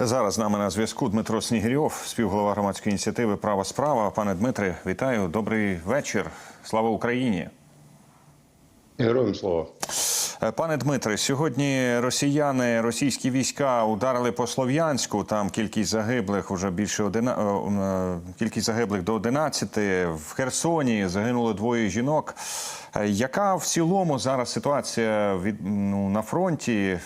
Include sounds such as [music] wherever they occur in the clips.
Зараз з нами на зв'язку Дмитро Снігирьов, співголова громадської ініціативи Права справа. Пане Дмитре, вітаю. Добрий вечір. Слава Україні. Героям слава. Е, Пане Дмитре, сьогодні росіяни, російські війська ударили по Слов'янську. Там кількість загиблих вже більше одина... е, е, кількість загиблих до 11. В Херсоні загинуло двоє жінок. Яка в цілому зараз ситуація від ну, на фронті?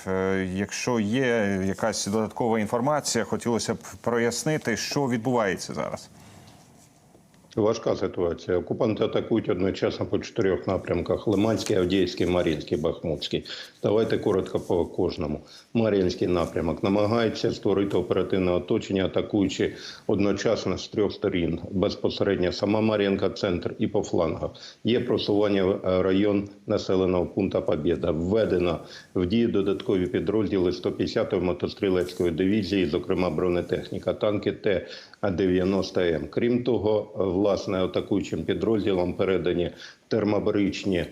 Якщо є якась додаткова інформація, хотілося б прояснити, що відбувається зараз. Важка ситуація. Окупанти атакують одночасно по чотирьох напрямках: Лиманський, Авдіївський, Мар'їнський, Бахмутський. Давайте коротко по кожному. Мар'їнський напрямок намагається створити оперативне оточення, атакуючи одночасно з трьох сторін. Безпосередньо сама Мар'їнка, центр і по флангах. Є просування в е, район населеного пункту Побєда. Введено в дії додаткові підрозділи 150-ї мотострілецької дивізії, зокрема бронетехніка, танки Т-90М. Крім того, власне, атакуючим підрозділам передані термобаричні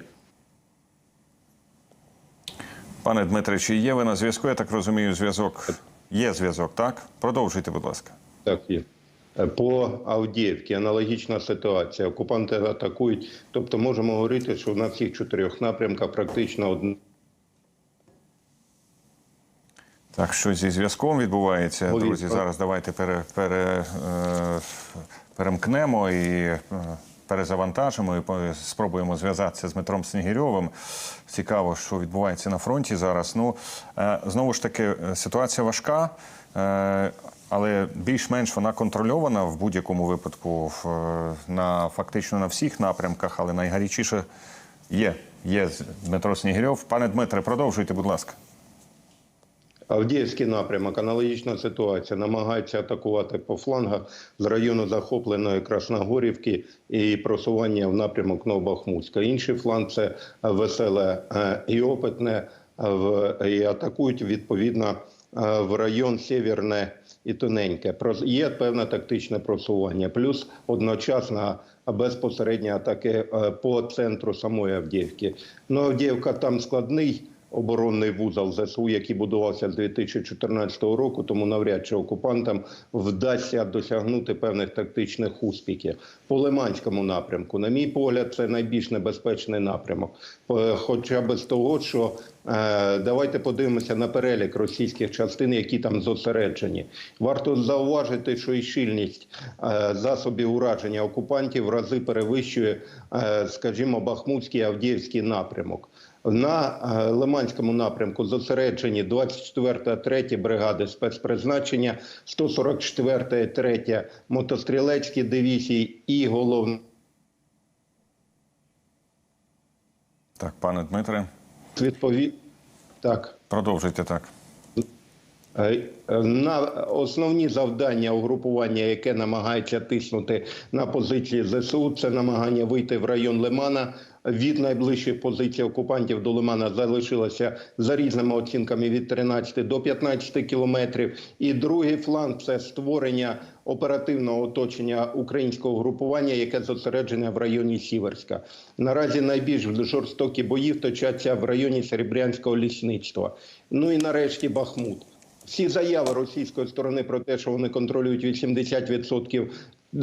Пане Дмитре, чи є ви на зв'язку? Я так розумію, зв'язок є зв'язок, так? Продовжуйте, будь ласка. Так є. По Авдіївці аналогічна ситуація. Окупанти атакують. Тобто можемо говорити, що на всіх чотирьох напрямках практично одна. Так, що зі зв'язком відбувається, Повітря. друзі. Зараз давайте пере, пере, е, перемкнемо і е, перезавантажимо і спробуємо зв'язатися з Дмитром Снігирьовим. Цікаво, що відбувається на фронті зараз. Ну е, знову ж таки, е, ситуація важка. е, Але більш-менш вона контрольована в будь-якому випадку е, на фактично на всіх напрямках, але найгарячіше є. Є Дмитро Снігирьов. Пане Дмитре, продовжуйте, будь ласка. Авдіївський напрямок, аналогічна ситуація. Намагаються атакувати по флангах з району захопленої Красногорівки і просування в напрямок Новобахмутська. Інший фланг це веселе е, і опитне е, і атакують відповідно е, в район Сєвєрне і Тоненьке. Є певне тактичне просування, плюс одночасно безпосередні атаки по центру самої Авдіївки. Ну, Авдіївка там складний оборонний вузол ЗСУ, який будувався з 2014 року, тому навряд чи окупантам вдасться досягнути певних тактичних успіхів. По Лиманському напрямку, на мій погляд, це найбільш небезпечний напрямок. Е, Хоча б з того, що е, давайте подивимося на перелік російських частин, які там зосереджені. Варто зауважити, що і щільність е, засобів ураження окупантів в рази перевищує, скажімо, Бахмутський Авдіївський напрямок. На е, Лиманському напрямку зосереджені 24 та 3 бригади спецпризначення, 144 3 мотострілецькі дивізії і головне Так, пане Дмитре, відповідь. Так. продовжуйте так. Е, На основні завдання угрупування, яке намагається тиснути на позиції ЗСУ, це намагання вийти в район Лимана. Від найближчих позицій окупантів до Лимана залишилося за різними оцінками від 13 до 15 кілометрів. І другий фланг це створення оперативного оточення українського групування, яке зосереджене в районі Сіверська. Наразі найбільш жорстокі бої точаться в районі Серебрянського лісництва. Ну і нарешті Бахмут. Всі заяви російської сторони про те, що вони контролюють 80%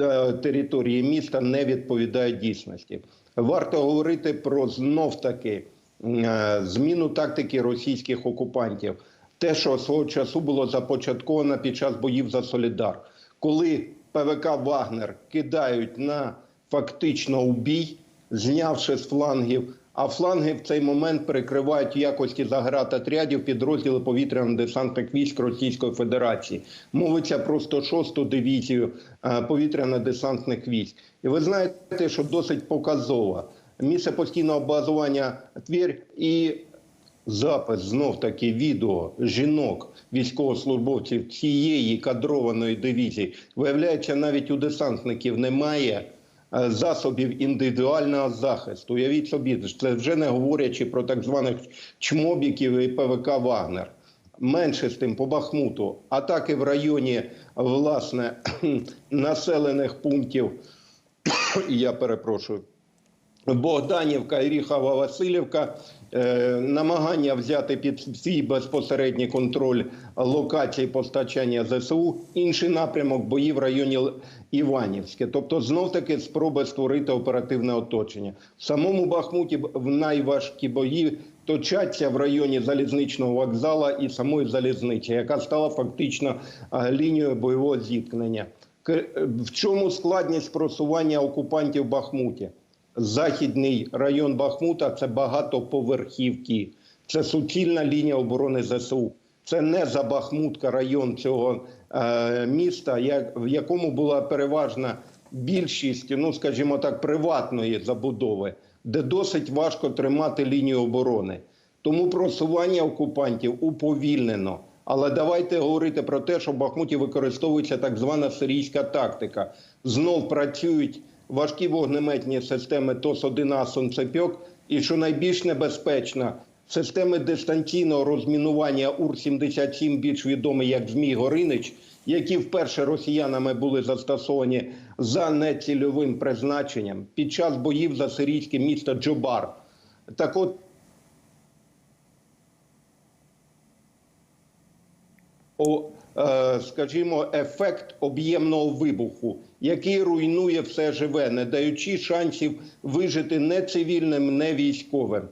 е, території міста, не відповідають дійсності. Варто говорити про знов таки е, зміну тактики російських окупантів. Те, що свого часу було започатковано під час боїв за Солідар, коли ПВК Вагнер кидають на фактично убій, знявши з флангів. А фланги в цей момент перекривають в якості заградотрядів підрозділи повітряно-десантних військ Російської Федерації. Мовиться про 106-ту дивізію е, повітряно-десантних військ. І ви знаєте, що досить показово. Місце постійного базування Тверь і запис знов таки відео жінок, військовослужбовців цієї кадрованої дивізії. Виявляється, навіть у десантників немає засобів індивідуального захисту. Уявіть собі, це вже не говорячи про так званих чмобіків і ПВК Вагнер. Менше з тим по Бахмуту, атаки в районі власне [clears throat] населених пунктів. [clears throat] Я перепрошую. Богданівка, Іріхова, Васильівка. Е, намагання взяти під свій безпосередній контроль локації постачання ЗСУ. Інший напрямок бої в районі Іванівське. Тобто, знов таки спроби створити оперативне оточення. В самому Бахмуті в найважкі бої точаться в районі залізничного вокзала і самої залізниці, яка стала фактично е, лінією бойового зіткнення. В чому складність просування окупантів Бахмуті? Західний район Бахмута це багатоповерхівки, це суцільна лінія оборони ЗСУ. Це не Забахмутка район цього е, міста, як, в якому була переважна більшість, ну скажімо так, приватної забудови, де досить важко тримати лінію оборони. Тому просування окупантів уповільнено. Але давайте говорити про те, що в Бахмуті використовується так звана сирійська тактика. Знов працюють важкі вогнеметні системи ТОС-1 А «Сонцепьок» і, що найбільш небезпечно, системи дистанційного розмінування УР-77, більш відомі як Змій Горинич, які вперше росіянами були застосовані за нецільовим призначенням під час боїв за сирійське місто Джобар. Так от о, скажімо, ефект об'ємного вибуху, який руйнує все живе, не даючи шансів вижити не цивільним, не військовим.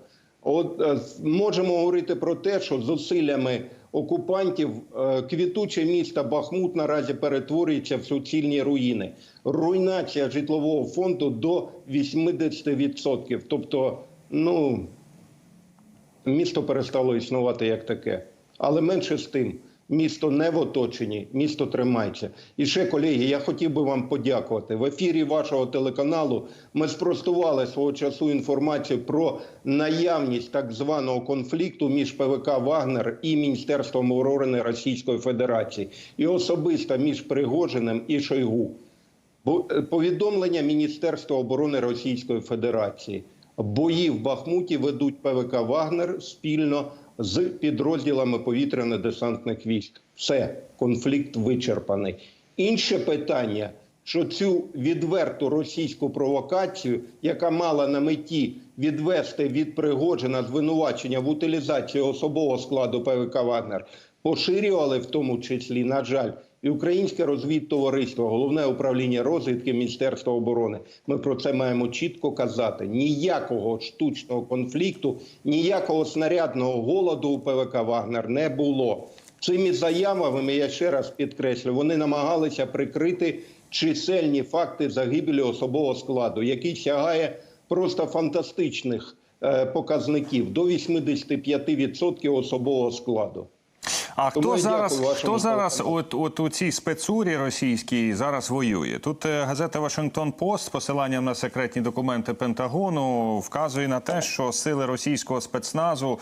От е, можемо говорити про те, що зусиллями окупантів е, квітуче місто Бахмут наразі перетворюється в суцільні руїни. Руйнація житлового фонду до 80%. Тобто, ну місто перестало існувати як таке. Але менше з тим, місто не в оточенні, місто тримається. І ще, колеги, я хотів би вам подякувати. В ефірі вашого телеканалу ми спростували свого часу інформацію про наявність так званого конфлікту між ПВК Вагнер і Міністерством оборони Російської Федерації, і особисто між Пригожиним і Шойгу. Е, повідомлення Міністерства оборони Російської Федерації. Бої в Бахмуті ведуть ПВК Вагнер спільно з підрозділами повітряно-десантних військ. Все, конфлікт вичерпаний. Інше питання, що цю відверту російську провокацію, яка мала на меті відвести від Пригожина звинувачення в утилізації особового складу ПВК Вагнер, поширювали в тому числі, на жаль, і українське розвідтовариство, головне управління розвідки Міністерства оборони. Ми про це маємо чітко казати. Ніякого штучного конфлікту, ніякого снарядного голоду у ПВК Вагнер не було. Цими заявами я ще раз підкреслю, вони намагалися прикрити чисельні факти загибелі особового складу, який сягає просто фантастичних е, показників до 85% особового складу. А Тому хто зараз, хто зараз от, от у цій спецурі російській зараз воює? Тут е, газета Вашингтон Пост з посиланням на секретні документи Пентагону вказує на те, що сили російського спецназу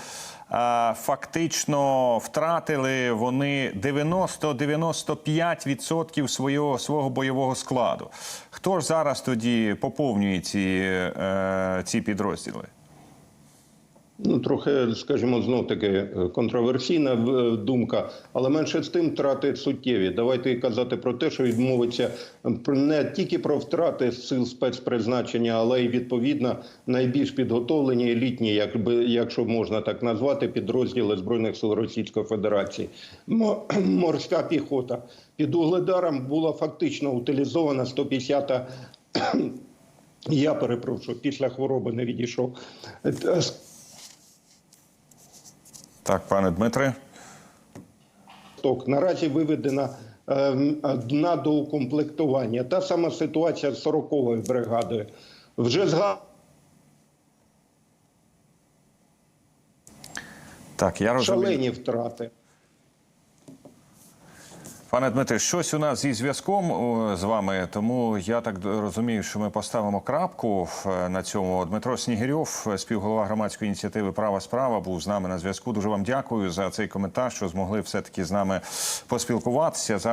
е, фактично втратили вони 90-95% свого, свого бойового складу. Хто ж зараз тоді поповнює ці, е, ці підрозділи? Ну, трохи, скажімо, знов таки е, контроверсійна е, думка, але менше з тим втрати суттєві. Давайте казати про те, що відмовиться не тільки про втрати сил спецпризначення, але й відповідно найбільш підготовлені елітні, якби якщо можна так назвати, підрозділи збройних сил Російської Федерації. [clears throat] Морська піхота під Угледаром була фактично утилізована 150-та. [clears throat] Я перепрошую, після хвороби не відійшов. Так, пане Дмитре. Наразі виведена е, на доукомплектування. Та сама ситуація з 40-ю бригадою. Вже згадували Так, я розумію. шалені втрати. Пане Дмитре, щось у нас зі зв'язком з вами, тому я так розумію, що ми поставимо крапку е, на цьому. Дмитро Снігирьов, е, співголова громадської ініціативи Права справа, був з нами на зв'язку. Дуже вам дякую за цей коментар, що змогли все таки з нами поспілкуватися.